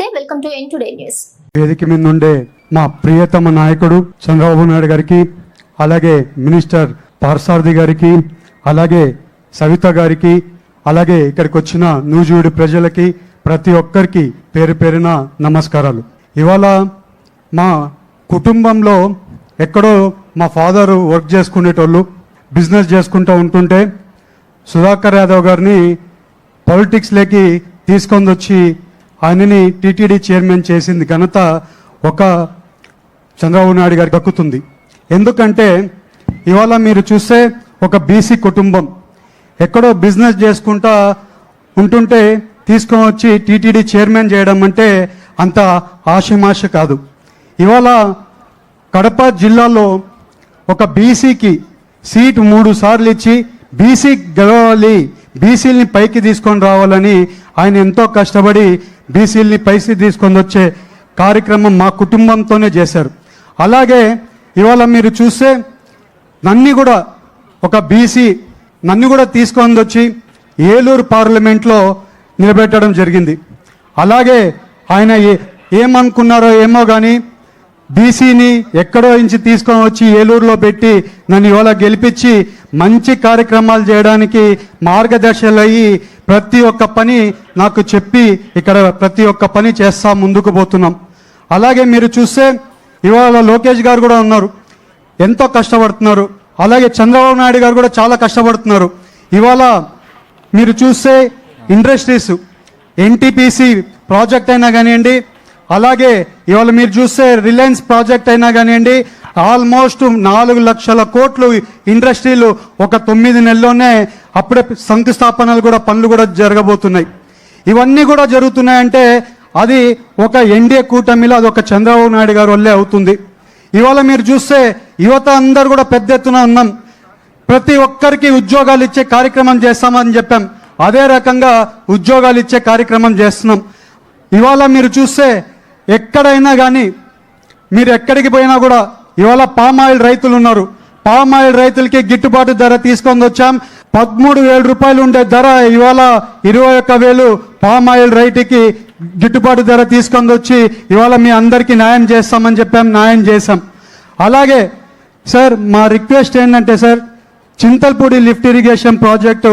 నమస్తే welcome to N today news. వేదిక మీద ఉండే మా ప్రియతమ నాయకుడు చంద్రబాబు నాయుడు గారికి అలాగే మినిస్టర్ పార్సారథి గారికి అలాగే సవిత గారికి అలాగే ఇక్కడికి వచ్చిన నూజివీడు ప్రజలకి ప్రతి ఒక్కరికి పేరు పేరిన నమస్కారాలు. ఇవాళ మా కుటుంబంలో ఎక్కడో మా ఫాదర్ వర్క్ చేసుకునేటోళ్ళు బిజినెస్ చేసుకుంటూ ఉంటుంటే సుధాకర్ యాదవ్ గారిని పాలిటిక్స్లోకి తీసుకొని వచ్చి ఆయనని టీటీడీ చైర్మన్ చేసింది ఘనత ఒక చంద్రబాబు నాయుడు గారికి దక్కుతుంది. ఎందుకంటే ఇవాళ మీరు చూస్తే ఒక బీసీ కుటుంబం. ఎక్కడో బిజినెస్ చేసుకుంటా ఉంటుంటే తీసుకొని వచ్చి టీటీడీ చైర్మన్ చేయడం అంటే అంత ఆశమాష కాదు. ఇవాళ కడప జిల్లాలో ఒక బీసీకి సీటు మూడు సార్లు ఇచ్చి బీసీ గెలవాలి బీసీలని పైకి తీసుకొని రావాలని ఆయన ఎంతో కష్టపడి బీసీలని పైకి తీసుకొని వచ్చే కార్యక్రమం మా కుటుంబంతోనే చేశారు. అలాగే ఇవాళ మీరు చూస్తే నన్ను కూడా ఒక బీసీ నన్ను కూడా తీసుకొని వచ్చి ఏలూరు పార్లమెంట్లో నిలబెట్టడం జరిగింది. అలాగే ఆయన ఏ- ఏమనుకున్నారో ఏమో కానీ బీసీని ఎక్కడో నుంచి తీసుకొని వచ్చి ఏలూరులో పెట్టి నన్ను ఇవాళ గెలిపించి మంచి కార్యక్రమాలు చేయడానికి మార్గదర్శకులు అయ్యి ప్రతి ఒక్క పని నాకు చెప్పి ఇక్కడ ప్రతి ఒక్క పని చేస్తా ముందుకు పోతున్నాం. అలాగే మీరు చూస్తే ఇవాళ లోకేష్ గారు కూడా ఉన్నారు. ఎంతో కష్టపడుతున్నారు. అలాగే చంద్రబాబు నాయుడు గారు కూడా చాలా కష్టపడుతున్నారు. ఇవాళ మీరు చూస్తే ఇండస్ట్రీస్ ఎన్టీపీసీ ప్రాజెక్ట్ అయినా కానివ్వండి అలాగే ఇవాళ మీరు చూస్తే రిలయన్స్ ప్రాజెక్ట్ అయినా కానివ్వండి ఆల్మోస్ట్ నాలుగు లక్షల కోట్లు ఇండస్ట్రీలు ఒక తొమ్మిది నెలల్లోనే అప్పుడే శంకుస్థాపనలు కూడా పనులు కూడా జరగబోతున్నాయి. ఇవన్నీ కూడా జరుగుతున్నాయంటే అది ఒక ఎన్డీఏ కూటమిలో అది ఒక చంద్రబాబు నాయుడు గారు వల్లే అవుతుంది. ఇవాళ మీరు చూస్తే యువత అందరు కూడా పెద్ద ఎత్తున ఉన్నాం. ప్రతి ఒక్కరికి ఉద్యోగాలు ఇచ్చే కార్యక్రమం చేస్తామని చెప్పాం. అదే రకంగా ఉద్యోగాలు ఇచ్చే కార్యక్రమం చేస్తున్నాం. ఇవాళ మీరు చూస్తే ఎక్కడైనా కానీ మీరు ఎక్కడికి పోయినా కూడా ఇవాళ పామ్ ఆయిల్ రైతులు ఉన్నారు. పామ్ ఆయిల్ రైతులకి గిట్టుబాటు ధర తీసుకొని వచ్చాం. పదమూడు వేల రూపాయలు ఉండే ధర ఇవాళ ఇరవై ఒక్క వేలు పామ్ ఆయిల్ రైతుకి గిట్టుబాటు ధర తీసుకొని వచ్చి ఇవాళ మీ అందరికీ న్యాయం చేస్తామని చెప్పాం న్యాయం చేశాం. అలాగే సార్ మా రిక్వెస్ట్ ఏంటంటే sir Chintalapudi lift irrigation project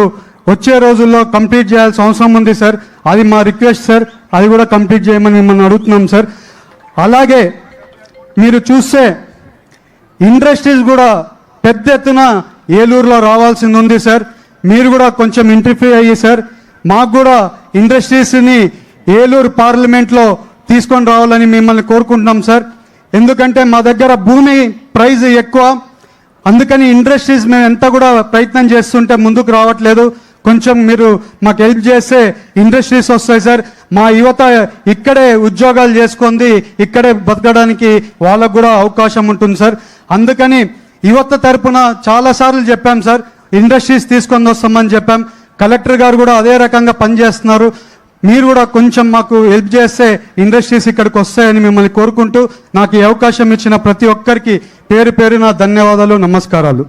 వచ్చే రోజుల్లో కంప్లీట్ చేయాల్సిన అవసరం ఉంది సార్. అది మా రిక్వెస్ట్ సార్. అది కూడా కంప్లీట్ చేయమని మిమ్మల్ని అడుగుతున్నాం సార్. అలాగే మీరు చూస్తే ఇండస్ట్రీస్ కూడా పెద్ద ఎత్తున ఏలూరులో రావాల్సింది ఉంది సార్. మీరు కూడా కొంచెం ఇంటర్ఫియర్ అయ్యి సార్. మాకు కూడా ఇండస్ట్రీస్ని ఏలూరు పార్లమెంట్లో తీసుకొని రావాలని మిమ్మల్ని కోరుకుంటున్నాం సార్. ఎందుకంటే మా దగ్గర భూమి ప్రైజ్ ఎక్కువ. అందుకని ఇండస్ట్రీస్ మేము ఎంత కూడా ప్రయత్నం చేస్తుంటే ముందుకు రావట్లేదు. కొంచెం మీరు మాకు హెల్ప్ చేస్తే ఇండస్ట్రీస్ వస్తాయి సార్. మా యువత ఇక్కడే ఉద్యోగాలు చేసుకుంది ఇక్కడే బతకడానికి వాళ్ళకు కూడా అవకాశం ఉంటుంది సార్. అందుకని యువత తరపున చాలాసార్లు చెప్పాం సార్ ఇండస్ట్రీస్ తీసుకొని వస్తామని చెప్పాం. కలెక్టర్ గారు కూడా అదే రకంగా పనిచేస్తున్నారు. మీరు కూడా కొంచెం మాకు హెల్ప్ చేస్తే ఇండస్ట్రీస్ ఇక్కడికి వస్తాయని మిమ్మల్ని కోరుకుంటూ నాకు ఈ అవకాశం ఇచ్చిన ప్రతి ఒక్కరికి పేరు పేరున ధన్యవాదాలు నమస్కారాలు.